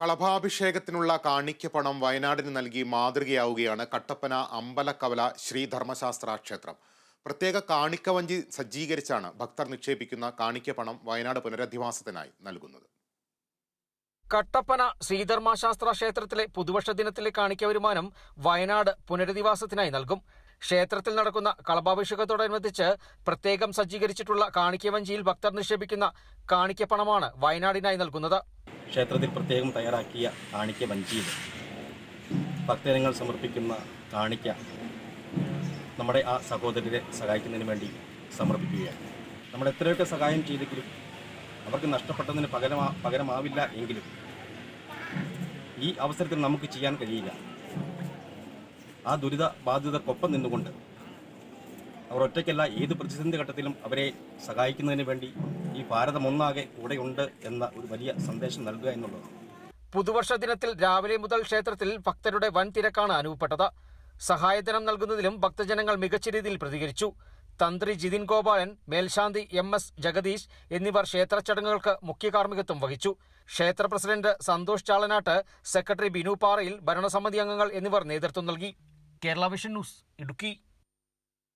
കളഭാഭിഷേകത്തിനുള്ള കാണിക്കപ്പണം വയനാടിന് നൽകി മാതൃകയാവുകയാണ് കട്ടപ്പന അമ്പലക്കവല ശ്രീധർമ്മശാസ്ത്ര ക്ഷേത്രം. പ്രത്യേക കാണിക്കവഞ്ചി സജ്ജീകരിച്ചാണ് ഭക്തർ നിക്ഷേപിക്കുന്ന കാണിക്കപ്പണം വയനാട് പുനരധിവാസത്തിനായി നൽകുന്നത്. കട്ടപ്പന ശ്രീധർമ്മശാസ്ത്ര ക്ഷേത്രത്തിലെ പുതുവർഷ ദിനത്തിലെ കാണിക്ക വരുമാനം വയനാട് പുനരധിവാസത്തിനായി നൽകും. ക്ഷേത്രത്തിൽ നടക്കുന്ന കളഭാഭിഷേകത്തോടനുബന്ധിച്ച് പ്രത്യേകം സജ്ജീകരിച്ചിട്ടുള്ള കാണിക്കവഞ്ചിയിൽ ഭക്തർ നിക്ഷേപിക്കുന്ന കാണിക്കപ്പണമാണ് വയനാടിനായി നൽകുന്നത്. ക്ഷേത്രത്തിൽ പ്രത്യേകം തയ്യാറാക്കിയ കാണിക്ക വഞ്ചിയിൽ ഭക്തജനങ്ങൾ സമർപ്പിക്കുന്ന കാണിക്ക നമ്മുടെ ആ സഹോദരരെ സഹായിക്കുന്നതിന് വേണ്ടി സമർപ്പിക്കുകയാണ്. നമ്മൾ എത്രയൊക്കെ സഹായം ചെയ്തെങ്കിലും അവർക്ക് നഷ്ടപ്പെട്ടതിന് പകരമാ പകരമാവില്ല എങ്കിലും ഈ അവസരത്തിൽ നമുക്ക് ചെയ്യാൻ കഴിയില്ല. ആ ദുരിത ബാധിതർക്കൊപ്പം നിന്നുകൊണ്ട് അവർ ഒറ്റയ്ക്കല്ല ഏത് പ്രതിസന്ധി ഘട്ടത്തിലും അവരെ സഹായിക്കുന്നതിന് വേണ്ടി ഈ ഭാരതം ഒന്നാകെ കൂടെയുണ്ട് എന്ന ഒരു വലിയ സന്ദേശം നൽകുക എന്നുള്ളതാണ്. പുതുവർഷ ദിനത്തിൽ രാവിലെ മുതൽ ക്ഷേത്രത്തിൽ ഭക്തരുടെ വൻ തിരക്കാണ് അനുഭവപ്പെട്ടത്. സഹായധനം നൽകുന്നതിലും ഭക്തജനങ്ങൾ മികച്ച രീതിയിൽ പ്രതികരിച്ചു. തന്ത്രി ജിതിൻ ഗോപാലൻ മേൽശാന്തി എം എസ് ജഗദീഷ് എന്നിവർ ക്ഷേത്ര ചടങ്ങുകൾക്ക് മുഖ്യ കാർമ്മികത്വം വഹിച്ചു. ക്ഷേത്ര പ്രസിഡന്റ് സന്തോഷ് ചാളനാട്ട് സെക്രട്ടറി ബിനു പാറയിൽ ഭരണസമിതി അംഗങ്ങൾ എന്നിവർ നേതൃത്വം നൽകി. Kerala vision news Idukki.